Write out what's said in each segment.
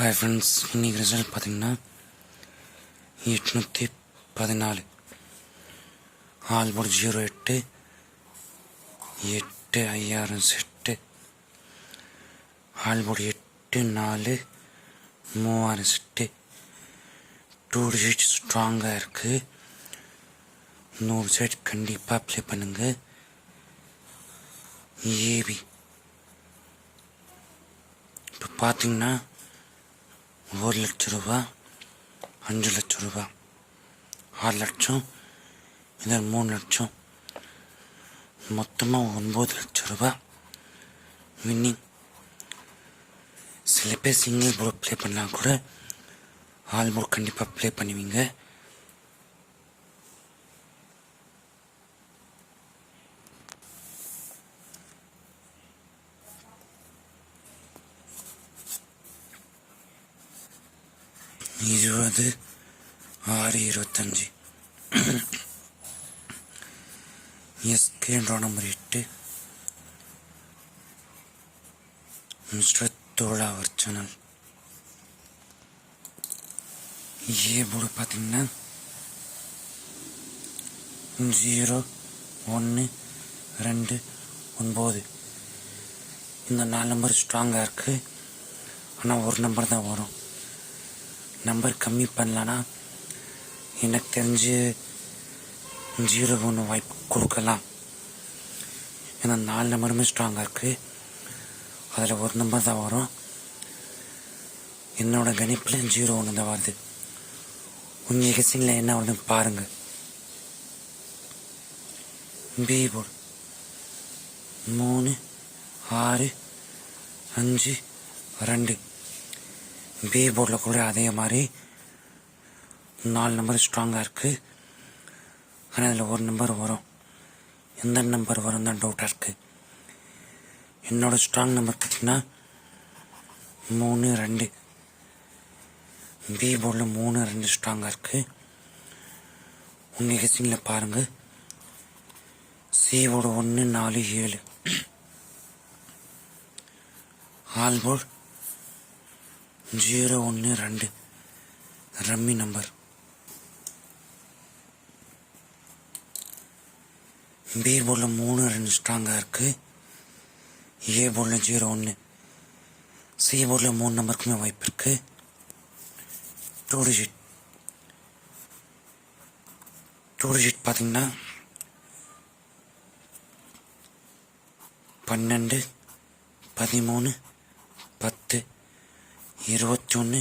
Hi friends இன்னைக்கு result பார்த்தீங்கன்னா எட்நூற்றி பதினாலு. ஆல்போர்ட் ஜீரோ எட்டு எட்டு ஐயாயிரம் செட்டு ஆல்போர்ட் எட்டு நாலு மூவாயிரம் செட்டு டூ டிஜிட் ஸ்ட்ராங்காக இருக்குது நூறு செட் கண்டிப்பாக ப்ளே பண்ணுங்கள் ஏபி இப்போ பார்த்தீங்கன்னா ஒரு லட்ச ரூபா அஞ்சு லட்ச ரூபா ஆறு லட்சம் இதில் மூணு லட்சம் மொத்தமாக ஒன்பது லட்ச ரூபா. வின்னிங் சில பேர் சிங்கிள் போர்டு ப்ளே பண்ணால் கூட ஆல் கண்டிப்பாக ப்ளே பண்ணுவீங்க. இருபது ஆறு இருபத்தஞ்சி. எஸ்கேன்ற நம்பர் எட்டு. மிஸ்டர் தோழா அவர் சேனல். ஏ போர்டு பார்த்தீங்கன்னா ஜீரோ ஒன்று ரெண்டு ஒன்பது. இந்த நாலு நம்பர் ஸ்ட்ராங்காக இருக்குது ஆனால் ஒரு நம்பர் தான் வரும். நம்பர் கம்மி பண்ணலன்னா எனக்கு தெரிஞ்சு ஜீரோ ஒன்று வாய்ப்பு கொடுக்கலாம். ஏன்னா நாலு நம்பருமே ஸ்ட்ராங்காக இருக்குது அதில் ஒரு நம்பர் தான் வரும். என்னோடய கணிப்பில் ஜீரோ ஒன்று தான் வருது. உங்கள் கெஸிங்கில் என்ன வருதுன்னு பாருங்கள் பி போர்டு மூணு ஆறு அஞ்சு ரெண்டு. பி போர்டில் கூட அதே மாதிரி நாலு நம்பர் ஸ்ட்ராங்காக இருக்குது ஆனால் அதில் ஒரு நம்பர் வரும். எந்த நம்பர் வரும் தான் டவுட்டாக இருக்குது என்னோடய ஸ்ட்ராங் நம்பர் பார்த்தீங்கன்னா மூணு ரெண்டு. பி போர்டில் மூணு ரெண்டு ஸ்ட்ராங்காக இருக்குது உங்கள் கெஸ்டிங்கில் பாருங்கள் சி போர்டு ஒன்று நாலு ஏழு. ஆல் போர்டு ஜீரோ ஒன்று ரெண்டு. Rummy number. பி போர்டில் மூணு ரெண்டு ஸ்ட்ராங்காக இருக்குது ஏ போர்டில் ஜீரோ ஒன்று சி போர்டில் மூணு நம்பருக்குமே வாய்ப்பு இருக்குது டூ டிஜிட். டூ டிஜிட் பார்த்தீங்கன்னா பன்னெண்டு பதிமூணு பத்து இருபத்தி ஒன்று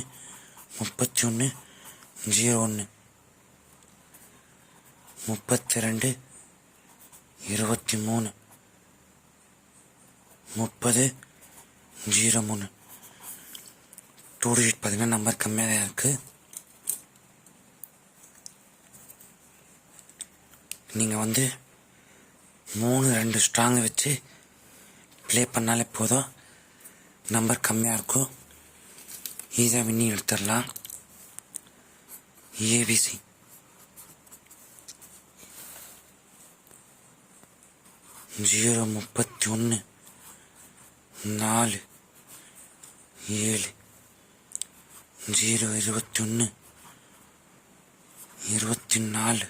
முப்பத்தி ஒன்று ஜீரோ ஒன்று முப்பத்தி ரெண்டு இருபத்தி மூணு முப்பது ஜீரோ மூணு டூ டிஜிட் பார்த்தீங்கன்னா நம்பர் கம்மியாக தான் இருக்குது நீங்கள் வந்து மூணு ரெண்டு ஸ்ட்ராங் வச்சு ப்ளே பண்ணாலே போதும். நம்பர் கம்மியாக இருக்கும். இதை வின்னி எடுத்துடலாம் ஏபிசி ஜீரோ முப்பத்தி ஒன்று நாலு ஏழு ஜீரோ இருபத்தி ஒன்று இருபத்தி நாலு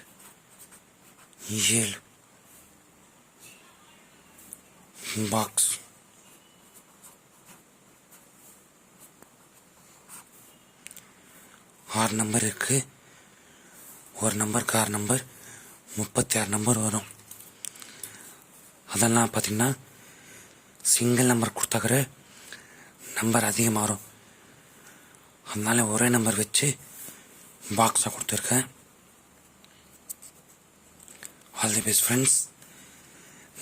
ஏழு பாக்ஸ் ஆறு நம்பர் இருக்கு. ஒரு நம்பருக்கு ஆறு நம்பர் முப்பத்தி ஆறு நம்பர் வரும். அதெல்லாம் பார்த்தீங்கன்னா சிங்கிள் நம்பர் கொடுத்தாக்கிற நம்பர் அதிகமாக வரும் அதனால ஒரே நம்பர் வச்சு பாக்ஸாக கொடுத்துருக்கேன். All the best friends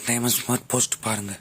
diamond smart post பாருங்கள்